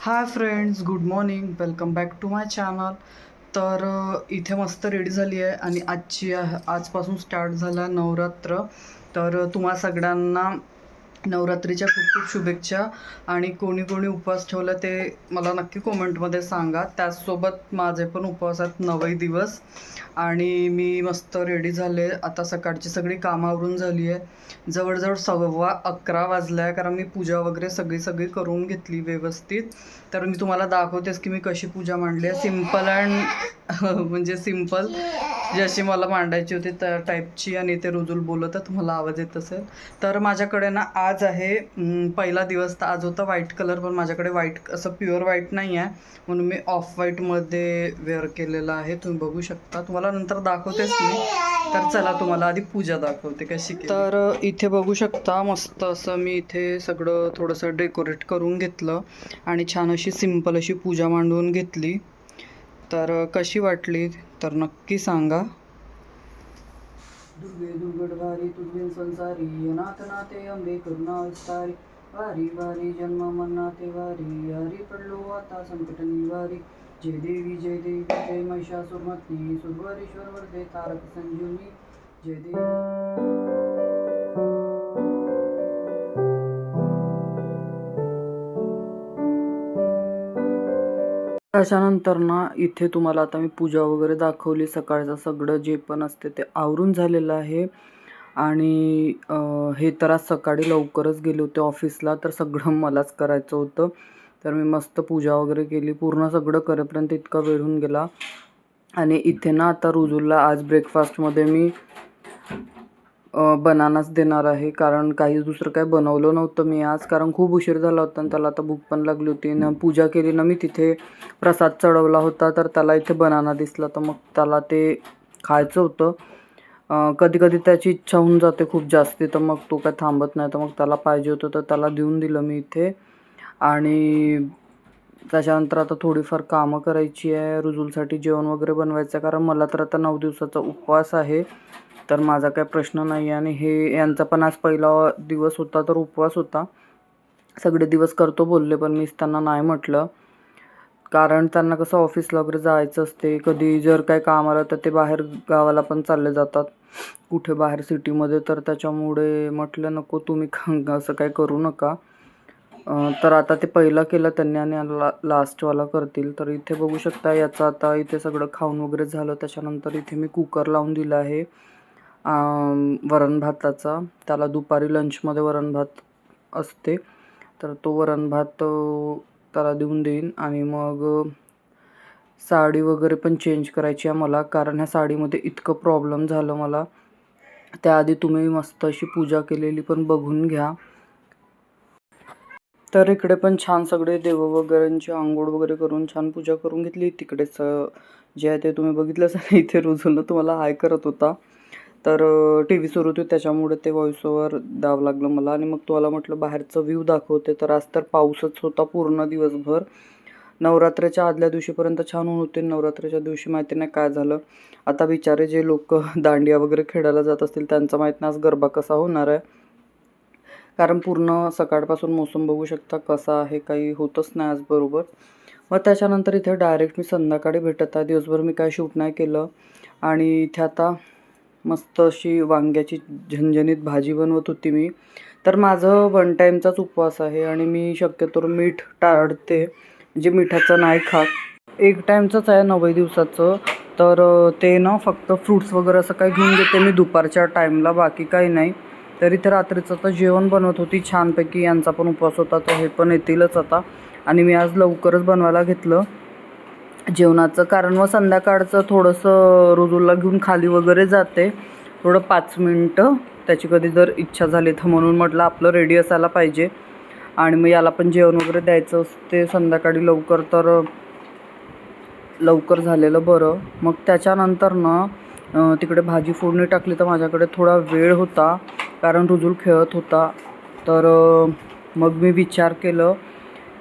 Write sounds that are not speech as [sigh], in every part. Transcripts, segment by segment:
Hi friends good morning. Welcome back to my channel. तर इथे मस्त रेडी झाली आहे आणि आजची आजपासून स्टार्ट झाला नवरात्र. तर तुम्हा सगळ्यांना नवरात्रीच्या खूप खूप शुभेच्छा. आणि कोणी कोणी उपवास ठेवला ते मला नक्की कॉमेंटमध्ये सांगा. त्याचसोबत माझे पण उपवास आहेत नवई दिवस. आणि मी मस्त रेडी झाले. आता सकाळची सगळी कामावरून झाली आहे. जवळजवळ सव्वा अकरा वाजल्या आहे. कारण मी पूजा वगैरे सगळी सगळी करून घेतली व्यवस्थित. तर मी तुम्हाला दाखवतेच की मी कशी पूजा मांडली आहे. सिंपल अँड [laughs] म्हणजे सिंपल जशी मला मांडायची होती त्या टाईपची आणि ते रुजूल बोलत तुम्हाला आवाज येत असेल. तर माझ्याकडे ना आज आज आहे पहिला दिवस. तर आज होता व्हाईट कलर पण माझ्याकडे व्हाईट असं प्युअर व्हाईट नाही आहे. म्हणून मी ऑफ व्हाईटमध्ये वेअर केलेलं आहे. तुम्ही बघू शकता. तुम्हाला नंतर दाखवतेच मी. तर चला तुम्हाला आधी पूजा दाखवते कशी तर इथे बघू शकता मस्त असं मी इथे सगळं थोडंसं डेकोरेट करून घेतलं. आणि छान अशी सिंपल अशी पूजा मांडून घेतली. तर कशी वाटली? तर नक्की सांगा. दुर्गे दुर्गड तुर्गे संसारी अनाथ नाते अंबे करुणा विस्तारी वारी वारी जन्म मनाते वारी हरी पडलो आता संकट निवारी. जय देवी जय देवी जय महिषासुरमती सुरवरेश्वर वर्दे तारक संजीवनी. जय देवी. त्याच्यानंतर ना इथे तुम्हाला आता मी पूजा वगैरे दाखवली. सकाळचं सगळं जे पण असते ते आवरून झालेलं आहे. आणि हे तर आज सकाळी लवकरच गेले होते ऑफिसला तर सगळं मलाच करायचं होतं. तर मी मस्त पूजा वगैरे केली. पूर्ण सगळं करेपर्यंत इतका वेळ होऊन गेला. आणि इथे ना आता रुजूला आज ब्रेकफास्टमध्ये मी बनानाच देणार आहे. कारण काही दुसरं काही बनवलं नव्हतं मी आज. कारण खूप उशीर झाला होता आणि त्याला आता भूक पण लागली होती. न पूजा केली ना मी तिथे प्रसाद चढवला होता. तर त्याला इथे बनाना दिसला. तर मग त्याला ते खायचं होतं. कधी कधी त्याची इच्छा होऊन जाते खूप जास्ती. तर मग तो काय थांबत नाही. तर मग त्याला पाहिजे होतं. तर त्याला देऊन दिलं मी इथे. आणि त्याच्यानंतर आता थोडीफार कामं करायची आहे. रुजूलसाठी जेवण वगैरे बनवायचं आहे. कारण मला तर आता नऊ दिवसाचा उपवास आहे. तर माझा काही प्रश्न नाही आहे. आणि हे यांचा पण आज पहिला दिवस होता तर उपवास होता. सगळे दिवस करतो बोलले पण मीच त्यांना नाही म्हटलं. कारण त्यांना कसं ऑफिसला वगैरे जायचं असते. कधी जर काही काम आलं तर ते बाहेर गावाला पण चालले जातात. कुठे बाहेर सिटीमध्ये तर त्याच्यामुळे म्हटलं नको तुम्ही ख- [laughs] असं काही करू नका. तर आता ते पहिलं केलं त्यांनी आणि ला लास्टवाला करतील. तर इथे बघू शकता याचं आता इथे सगळं खाऊन वगैरे झालं. त्याच्यानंतर इथे मी कुकर लावून दिला आहे. वरण भाताचा. त्याला दुपारी लंचमध्ये वरण भात असते. तर तो वरण भात त्याला देऊन देईन. आणि मग साडी वगैरे पण चेंज करायची आहे मला. कारण ह्या साडीमध्ये इतकं प्रॉब्लेम झालं मला. त्याआधी तुम्ही मस्त अशी पूजा केलेली पण बघून घ्या. तर इकडे पण छान सगळे देव वगैरेंची आंघोळ वगैरे करून छान पूजा करून घेतली. तिकडेच जे आहे ते तुम्ही बघितलंच सर इथे रुजवलं तुम्हाला हाय करत होता. तर टी व्ही सुरू होती त्याच्यामुळे ते व्हॉइस ओव्हर द्यावं लागलं मला. आणि मग तुम्हाला म्हटलं बाहेरचं व्ह्यू दाखवते. तर आज तर पाऊसच होता पूर्ण दिवसभर. नवरात्रीच्या आदल्या दिवशीपर्यंत छान ऊन होते. नवरात्रीच्या दिवशी माहिती नाही काय झालं. आता बिचारे जे लोक [laughs] दांडिया वगैरे खेळायला जात असतील त्यांचं माहीत नाही आज गरबा कसा होणार आहे. कारण पूर्ण सकाळपासून मोसम बघू शकता कसा आहे काही होतच नाही आज बरोबर. मग त्याच्यानंतर इथे डायरेक्ट मी संध्याकाळी भेटत आहे. दिवसभर मी काय शूट नाही केलं. आणि इथे आता मस्त अशी वांग्याची झणझणीत भाजी बनवत होती मी. तर माझं वन टाईमचाच उपवास आहे आणि मी शक्यतो मीठ टाळते. म्हणजे मिठाचं नाही खात. एक टाईमचंच आहे नव्वद दिवसाचं. तर ते ना फक्त फ्रूट्स वगैरे असं काही घेऊन घेते मी दुपारच्या टाईमला बाकी काही नाही. तर इथे रात्रीचं आता जेवण बनवत होती. छानपैकी यांचा पण उपवास होता तर हे पण येतीलच आता. आणि मी आज लवकरच बनवायला घेतलं. जेवणाचं. कारण मग संध्याकाळचं थोडंसं रुजूला घेऊन खाली वगैरे जाते. थोडं पाच मिनटं. त्याची कधी जर इच्छा झाली तर म्हणून म्हटलं आपलं रेडी असायला पाहिजे. आणि मग याला पण जेवण वगैरे द्यायचं असते. संध्याकाळी लवकर तर लवकर झालेलं बरं. मग त्याच्यानंतर ना तिकडे भाजी फोडणी टाकली तर माझ्याकडे थोडा वेळ होता. कारण रुजूल खेळत होता. तर मग मी विचार केलं.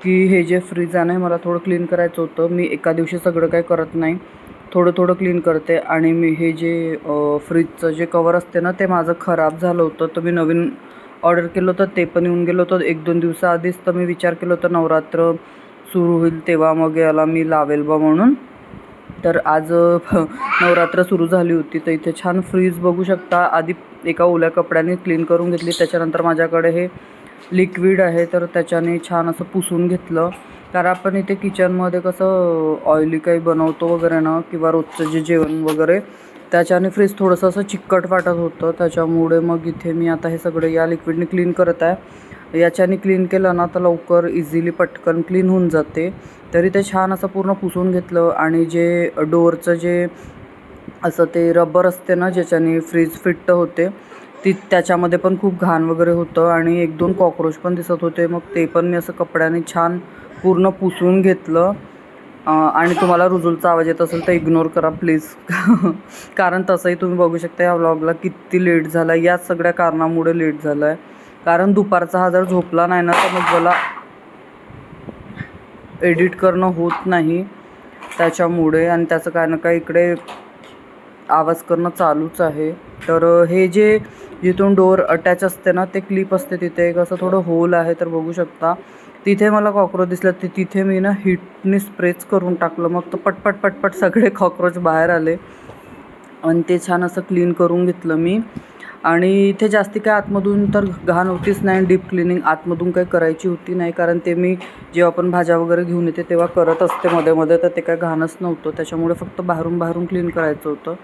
की हे जे फ्रीज आहे ना मला थोडं क्लीन करायचं होतं. मी एका दिवशी सगळं काही करत नाही. थोडं थोडं क्लीन करते आणि मी हे जे फ्रीजचं जे कवर असते ना ते माझं खराब झालं होतं. तर मी नवीन ऑर्डर केलं होतं ते पण येऊन गेलं होतं. एक दोन दिवसाआधीच तर मी विचार केलं होतं नवरात्र सुरू होईल तेव्हा मग याला मी लावेल बा म्हणून. तर आज नवरात्र सुरू झाली होती. तर इथे छान फ्रीज बघू शकता. आधी एका ओल्या कपड्याने क्लीन करून घेतली. त्याच्यानंतर माझ्याकडे हे लिक्विड आहे तर त्याच्याने छान असं पुसून घेतलं. कारण आपण इथे किचनमध्ये कसं ऑइली काही बनवतो वगैरे ना किंवा रोजचं जे जेवण वगैरे त्याच्याने फ्रीज थोडंसं असं चिकट वाटत होतं. त्याच्यामुळे मग इथे मी आता हे सगळे या लिक्विडने क्लीन करत आहे. याच्याने क्लीन केलं ना तर लवकर इझिली पटकन क्लीन होऊन जाते. तरी ते छान असं पूर्ण पुसून घेतलं आणि जे डोअरचं जे असं ते रबर असते ना ज्याच्याने फ्रीज फिट्ट होते ती त्याच्यामध्ये पण खूप घाण वगैरे होतं आणि एक दोन कॉक्रोच पण दिसत होते. मग ते पण मी असं कपड्याने छान पूर्ण पुसून घेतलं. आणि तुम्हाला रुजुलचा आवाज येत असेल तर इग्नोर करा प्लीज [laughs] कारण तसंही तुम्ही बघू शकता या व्लॉगला किती लेट झाला आहे या सगळ्या कारणामुळे लेट झाला आहे कारण दुपारचा हा जर झोपला नाही ना तर मग मला एडिट करणं होत नाही त्याच्यामुळे. आणि त्याचं काय ना काय इकडे आवाज करणं चालूच आहे. तर हे जे जिथून डोअर अटॅच असते ना ते क्लिप असते तिथे. एक असं थोडं होल आहे तर बघू शकता. तिथे मला कॉक्रोच दिसलं. ते तिथे मी ना हिटने स्प्रेच करून टाकलं. मग तर पटपट पटपट सगळे कॉक्रोच बाहेर आले. आणि ते छान असं क्लीन करून घेतलं मी. आणि इथे जास्ती काय आतमधून तर घाण होतीच नाही. डीप क्लिनिंग आतमधून काही करायची होती नाही. कारण ते मी जेव्हा आपण भाज्या वगैरे घेऊन येते तेव्हा करत असते मध्ये मध्ये. तर ते काय घाणच नव्हतं. त्याच्यामुळे फक्त बाहेरून बाहेरून क्लीन करायचं होतं.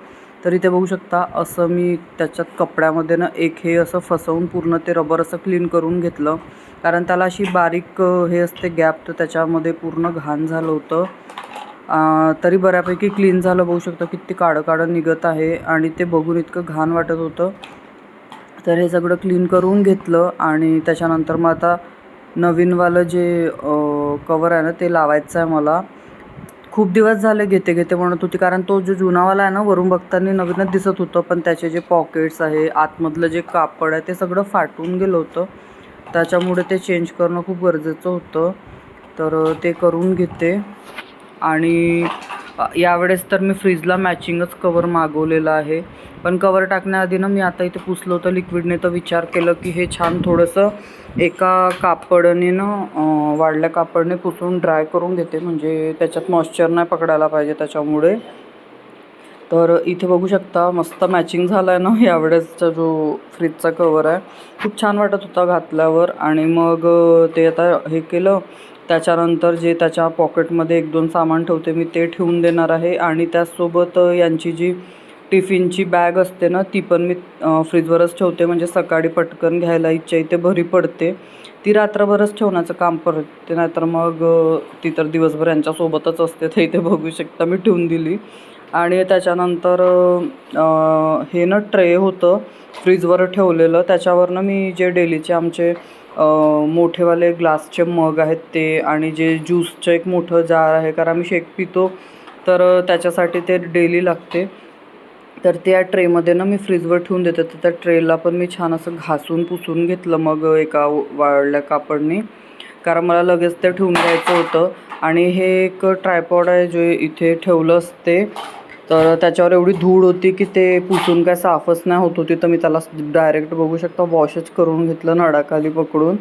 तर इथे बघू शकता. असं मी त्याच्यात कपड्यामध्ये ना एक हे असं फसवून पूर्ण ते रबर असं क्लीन करून घेतलं. कारण त्याला अशी बारीक हे असते गॅप तर त्याच्यामध्ये पूर्ण घाण झालं होतं. तरी बऱ्यापैकी क्लीन झालं. बघू शकता किती काळं काळं निघत आहे आणि ते बघून इतकं घाण वाटत होतं. तर हे सगळं क्लीन करून घेतलं आणि त्याच्यानंतर मग आता नवीनवालं जे कवर आहे ना ते लावायचं आहे मला. खूप दिवस झाले घेते घेते म्हणत होती कारण तो जो जुनावाला आहे ना वरून बघताना नवीनच दिसत होतं. पण त्याचे जे पॉकेट्स आहे आतमधलं जे कापड आहे ते सगळं फाटून गेलं होतं. त्याच्यामुळे ते चेंज करणं खूप गरजेचं होतं. तर ते करून घेते. आणि यावेळेस तर मी फ्रीजला मॅचिंगच कवर मागवलेलं आहे. पण कवर टाकण्याआधी ना मी आता इथे पुसलं होतं लिक्विडने तर विचार केलं की हे छान थोडंसं एका कापडने ना वाढल्या कापडने पुसून ड्राय करून घेते. म्हणजे त्याच्यात मॉइश्चर नाही पकडायला पाहिजे त्याच्यामुळे. तर इथे बघू शकता मस्त मॅचिंग झाला आहे ना यावेळेसचा जो फ्रीजचा कवर आहे. खूप छान वाटत होता घातल्यावर. आणि मग ते आता हे केलं त्याच्यानंतर जे त्याच्या पॉकेटमध्ये एक दोन सामान ठेवते मी ते ठेवून देणार आहे. आणि त्याचसोबत यांची जी टिफिनची बॅग असते ना ती पण मी फ्रीजवरच ठेवते. म्हणजे सकाळी पटकन घ्यायला इच्छा इथे भरी पडते. ती रात्रभरच ठेवण्याचं काम करते नाहीतर मग ती तर दिवसभर यांच्यासोबतच असते. तर इथे बघू शकता मी ठेवून दिली. आणि त्याच्यानंतर हे ना ट्रे होतं फ्रीजवर ठेवलेलं. त्याच्यावरनं मी जे डेलीचे आमचे मोठेवाले ग्लासचे मग आहेत ते आणि जे ज्यूसचं एक मोठं जार आहे कारण आम्ही शेक पितो तर त्याच्यासाठी ते डेली लागते. तर त्या ट्रेमध्ये ना मी फ्रीजवर ठेवून देते तर त्या ट्रेला पण मी छान असं घासून पुसून घेतलं मग एका वाळल्या कापडने. कारण मला लगेच ते ठेवून द्यायचं होतं आणि हे एक ट्रायपॉड आहे जे इथे ठेवलं असते. तर त्याच्यावर एवढी धूळ होती की ते पुसून काय साफच नाही होत होती. तर मी त्याला डायरेक्ट बघू शकता वॉशच करून घेतलं नळाखाली पकडून.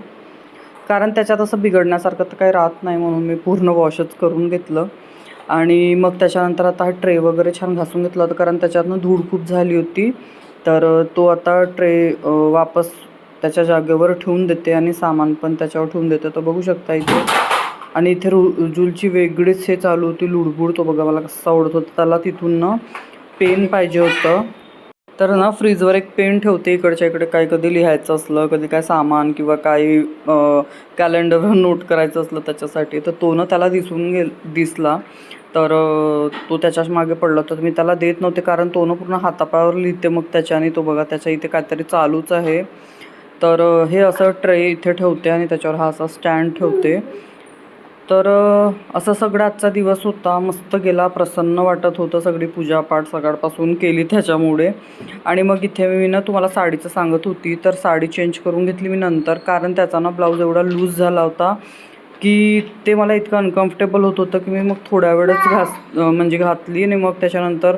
कारण त्याच्यात असं बिघडण्यासारखं तर काही राहत नाही म्हणून मी पूर्ण वॉशच करून घेतलं. आणि मग त्याच्यानंतर आता हा ट्रे वगैरे छान घासून घेतला होता कारण त्याच्यातनं धूळ खूप झाली होती. तर तो आता ट्रे वापस त्याच्या जागेवर ठेवून देते आणि सामान पण त्याच्यावर ठेवून देते. तर बघू शकता इथे. आणि इथे रु रुजूलची वेगळीच हे चालू होती लुडबुड तो बघा मला कसा आवडत. होता त्याला तिथून ना पेन पाहिजे होतं. तर ना फ्रीजवर एक पेन ठेवते इकडच्या इकडे. काय कधी लिहायचं असलं कधी काय सामान किंवा काही कॅलेंडरवर नोट करायचं असलं त्याच्यासाठी तर तो ना त्याला दिसून गे दिसला. तर तो त्याच्याच मागे पडला होता. तर मी त्याला देत नव्हते कारण तो ना पूर्ण हातापायावर लिहिते मग त्याच्याने तो बघा त्याच्या इथे काहीतरी चालूच आहे. तर हे असं ट्रे इथे ठेवते आणि त्याच्यावर हा असा स्टँड ठेवते. तर असा सगळा आजचा दिवस होता. मस्त गेला. प्रसन्न वाटत होतं. सगळी पूजापाठ सकाळपासून केली त्याच्यामुळे. आणि मग इथे मी ना तुम्हाला साडीचं सांगत होती. तर साडी चेंज करून घेतली मी नंतर. कारण त्याचा ना ब्लाऊज एवढा लूज झाला होता की ते मला इतकं अनकम्फर्टेबल होत होतं की मी मग थोड्या वेळच घास म्हणजे घातली आणि मग त्याच्यानंतर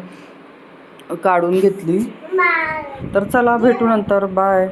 काढून घेतली. तर चला भेटू नंतर. बाय